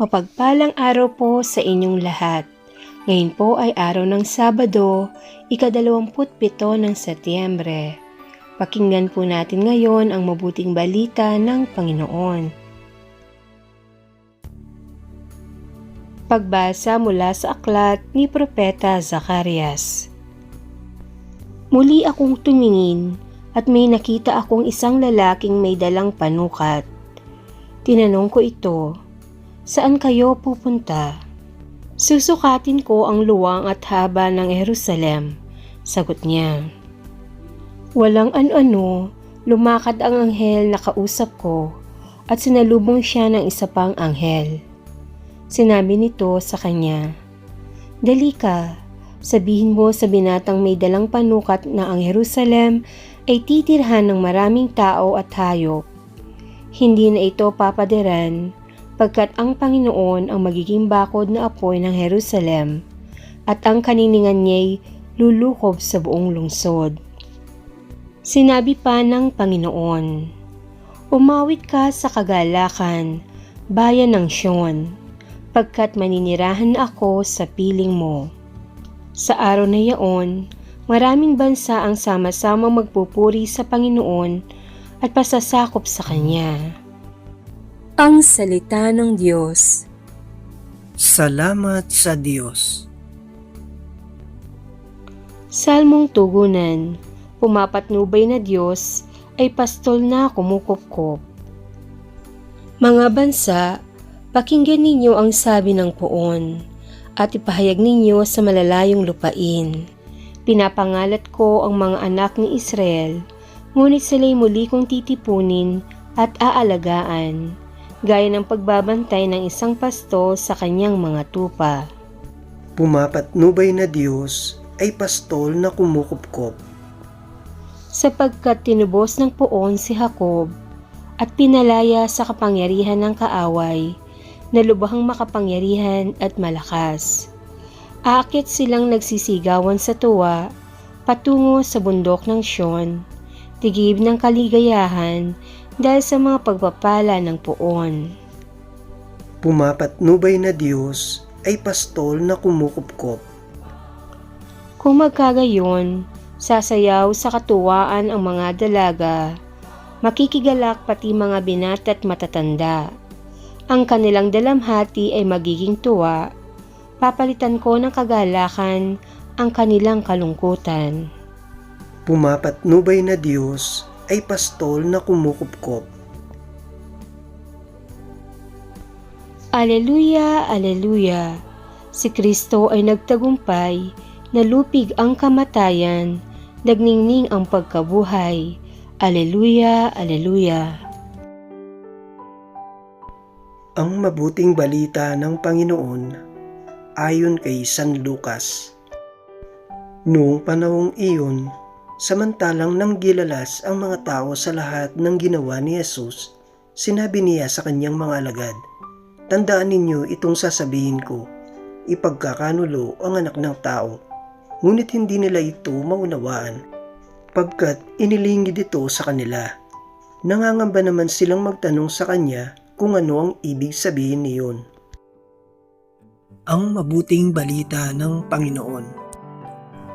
Mapagpalang araw po sa inyong lahat. Ngayon po ay araw ng Sabado, ikadalawamput-pito ng Setyembre. Pakinggan po natin ngayon ang mabuting balita ng Panginoon. Pagbasa mula sa aklat ni Propeta Zacarias. Muli akong tumingin at may nakita akong isang lalaking may dalang panukat. Tinanong ko ito, Saan kayo pupunta? Susukatin ko ang luwang at haba ng Jerusalem. Sagot niya. Walang ano-ano, lumakad ang anghel na kausap ko at sinalubong siya ng isa pang anghel. Sinabi nito sa kanya, Dali ka, sabihin mo sa binatang may dalang panukat na ang Jerusalem ay titirhan ng maraming tao at hayop. Hindi na ito papadiran pagkat ang Panginoon ang magiging bakod na apoy ng Jerusalem at ang kaniningan niya'y lulukob sa buong lungsod. Sinabi pa ng Panginoon, Umawit ka sa kagalakan, bayan ng Sion, pagkat maninirahan ako sa piling mo. Sa araw na yaon, maraming bansa ang sama-sama magpupuri sa Panginoon at pasasakop sa Kanya. Ang Salita ng Diyos Salamat sa Diyos. Salmong Tugunan Pumapatnubay na Diyos ay pastol na kumukupkop. Mga bansa, pakinggan ninyo ang sabi ng poon at ipahayag ninyo sa malalayong lupain. Pinapangalat ko ang mga anak ni Israel, ngunit sila'y muli kong titipunin at aalagaan, gaya ng pagbabantay ng isang pasto sa kanyang mga tupa. Pumapatnubay na Diyos ay pastol na kumukupkop. sapagkat tinubos ng poon si Jacob at pinalaya sa kapangyarihan ng kaaway na lubhang makapangyarihan at malakas. Aakit silang nagsisigawan sa tuwa patungo sa bundok ng Sion, tigib ng kaligayahan dahil sa mga pagpapala ng poon. Pumapatnubay na Diyos ay pastol na kumukupkop. Kung magkagayon, sasayaw sa katuwaan ang mga dalaga, makikigalak pati mga binata at matatanda. Ang kanilang dalamhati ay magiging tuwa, papalitan ko ng kagalakan ang kanilang kalungkutan. Pumapatnubay na Diyos ay pastol na kumukupkop. Aleluya, aleluya! Si Kristo ay nagtagumpay, nalupig ang kamatayan, nagningning ang pagkabuhay. Aleluya, aleluya! Ang mabuting balita ng Panginoon ayon kay San Lucas. Noong panahong iyon, samantalang nang gilalas ang mga tao sa lahat ng ginawa ni Jesus, sinabi niya sa kanyang mga alagad, Tandaan ninyo itong sasabihin ko, ipagkakanulo ang anak ng tao, ngunit hindi nila ito maunawaan, pagkat inilingid ito sa kanila. Nangangamba naman silang magtanong sa kanya kung ano ang ibig sabihin niyon. Ang mabuting balita ng Panginoon.